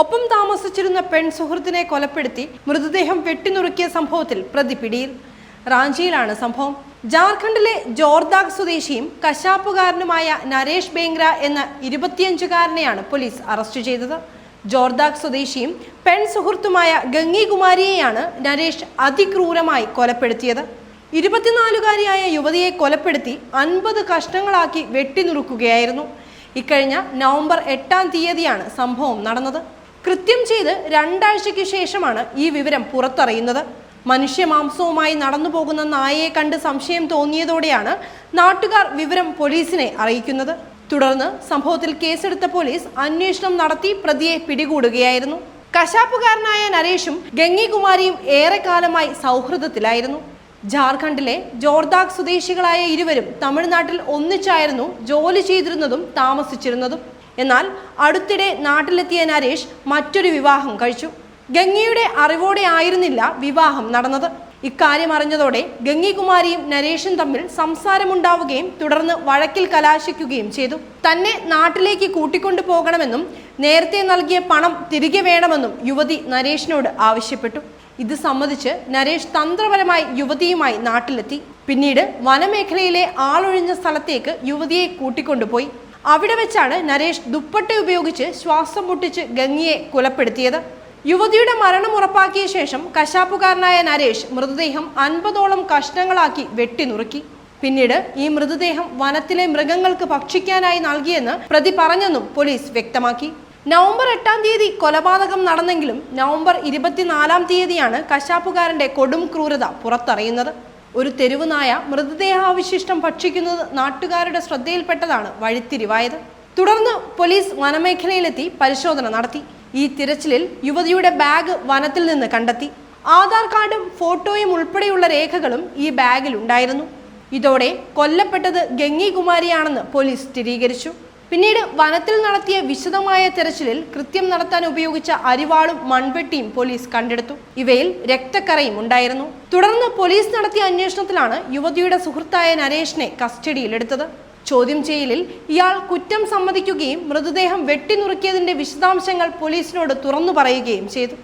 ഒപ്പം താമസിച്ചിരുന്ന പെൺ സുഹൃത്തിനെ കൊലപ്പെടുത്തി മൃതദേഹം വെട്ടിനുറുക്കിയ സംഭവത്തിൽ പ്രതി പിടിയിൽ. റാഞ്ചിയിലാണ് സംഭവം. ജാർഖണ്ഡിലെ ജോർദാഗ് സ്വദേശിയും കശാപ്പുകാരനുമായ നരേഷ് ബേങ്ര എന്ന ഇരുപത്തിയഞ്ചുകാരനെയാണ് പോലീസ് അറസ്റ്റ് ചെയ്തത്. ജോർദാഗ് സ്വദേശിയും പെൺ സുഹൃത്തുമായ ഗംഗികുമാരിയെയാണ് നരേഷ് അതിക്രൂരമായി കൊലപ്പെടുത്തിയത്. ഇരുപത്തിനാലുകാരിയായ യുവതിയെ കൊലപ്പെടുത്തി അൻപത് കഷ്ണങ്ങളാക്കി വെട്ടിനുറുക്കുകയായിരുന്നു. ഇക്കഴിഞ്ഞ നവംബർ എട്ടാം തീയതിയാണ് സംഭവം നടന്നത്. കൃത്യം ചെയ്ത് രണ്ടാഴ്ചയ്ക്ക് ശേഷമാണ് ഈ വിവരം പുറത്തറിയുന്നത്. മനുഷ്യമാംസവുമായി നടന്നു പോകുന്ന നായയെ കണ്ട് സംശയം തോന്നിയതോടെയാണ് നാട്ടുകാർ വിവരം പോലീസിനെ അറിയിക്കുന്നത്. തുടർന്ന് സംഭവത്തിൽ കേസെടുത്ത പോലീസ് അന്വേഷണം നടത്തി പ്രതിയെ പിടികൂടുകയായിരുന്നു. കശാപ്പുകാരനായ നരേഷും ഗംഗികുമാരിയും ഏറെക്കാലമായി സൗഹൃദത്തിലായിരുന്നു. ജാർഖണ്ഡിലെ ജോർദാഗ് സ്വദേശികളായ ഇരുവരും തമിഴ്നാട്ടിൽ ഒന്നിച്ചായിരുന്നു ജോലി ചെയ്തിരുന്നതും താമസിച്ചിരുന്നതും. എന്നാൽ അടുത്തിടെ നാട്ടിലെത്തിയ നരേഷ് മറ്റൊരു വിവാഹം കഴിച്ചു. ഗംഗയുടെ അറിവോടെ ആയിരുന്നില്ല വിവാഹം നടന്നത്. ഇക്കാര്യം അറിഞ്ഞതോടെ ഗംഗികുമാരിയും നരേഷും തമ്മിൽ സംസാരമുണ്ടാവുകയും തുടർന്ന് വഴക്കിൽ കലാശിക്കുകയും ചെയ്തു. തന്നെ നാട്ടിലേക്ക് കൂട്ടിക്കൊണ്ടു പോകണമെന്നും നേരത്തെ നൽകിയ പണം തിരികെ വേണമെന്നും യുവതി നരേഷിനോട് ആവശ്യപ്പെട്ടു. ഇത് സമ്മതിച്ച് നരേഷ് തന്ത്രപരമായി യുവതിയുമായി നാട്ടിലെത്തി. പിന്നീട് വനമേഖലയിലെ ആളൊഴിഞ്ഞ സ്ഥലത്തേക്ക് യുവതിയെ കൂട്ടിക്കൊണ്ടുപോയി. അവിടെ വെച്ചാണ് നരേഷ് ദുപ്പട്ട ഉപയോഗിച്ച് ശ്വാസം മുട്ടിച്ച് ഗംഗയെ കൊലപ്പെടുത്തിയത്. യുവതിയുടെ മരണം ഉറപ്പാക്കിയ ശേഷം കശാപ്പുകാരനായ നരേഷ് മൃതദേഹം അൻപതോളം കഷ്ണങ്ങളാക്കി വെട്ടിനുറുക്കി പിന്നീട് ഈ മൃതദേഹം വനത്തിലെ മൃഗങ്ങൾക്ക് ഭക്ഷിക്കാനായി നൽകിയെന്ന് പ്രതി പറഞ്ഞെന്നും പോലീസ് വ്യക്തമാക്കി. നവംബർ എട്ടാം തീയതി കൊലപാതകം നടന്നെങ്കിലും നവംബർ ഇരുപത്തിനാലാം തീയതിയാണ് കശാപ്പുകാരന്റെ കൊടും ക്രൂരത പുറത്തറിയുന്നത്. ഒരു തെരുവുനായ മൃതദേഹാവശിഷ്ടം ഭക്ഷിക്കുന്നത് നാട്ടുകാരുടെ ശ്രദ്ധയിൽപ്പെട്ടതാണ് വഴിത്തിരിവായത്. തുടർന്ന് പോലീസ് വനമേഖലയിലെത്തി പരിശോധന നടത്തി. ഈ തിരച്ചിലിൽ യുവതിയുടെ ബാഗ് വനത്തിൽ നിന്ന് കണ്ടെത്തി. ആധാർ കാർഡും ഫോട്ടോയും ഉൾപ്പെടെയുള്ള രേഖകളും ഈ ബാഗിലുണ്ടായിരുന്നു. ഇതോടെ കൊല്ലപ്പെട്ടത് ഗംഗീകുമാരിയാണെന്ന് പോലീസ് സ്ഥിരീകരിച്ചു. പിന്നീട് വനത്തിൽ നടത്തിയ വിശദമായ തെരച്ചിലിൽ കൃത്യം നടത്താൻ ഉപയോഗിച്ച അരിവാളും മൺവെട്ടിയും പോലീസ് കണ്ടെടുത്തു. ഇവയിൽ രക്തക്കറയും ഉണ്ടായിരുന്നു. തുടർന്ന് പോലീസ് നടത്തിയ അന്വേഷണത്തിലാണ് യുവതിയുടെ സുഹൃത്തായ നരേഷിനെ കസ്റ്റഡിയിലെടുത്തത്. ചോദ്യം ചെയ്യലിൽ ഇയാൾ കുറ്റം സമ്മതിക്കുകയും മൃതദേഹം വെട്ടിനുറുക്കിയതിന്റെ വിശദാംശങ്ങൾ പോലീസിനോട് തുറന്നു പറയുകയും ചെയ്തു.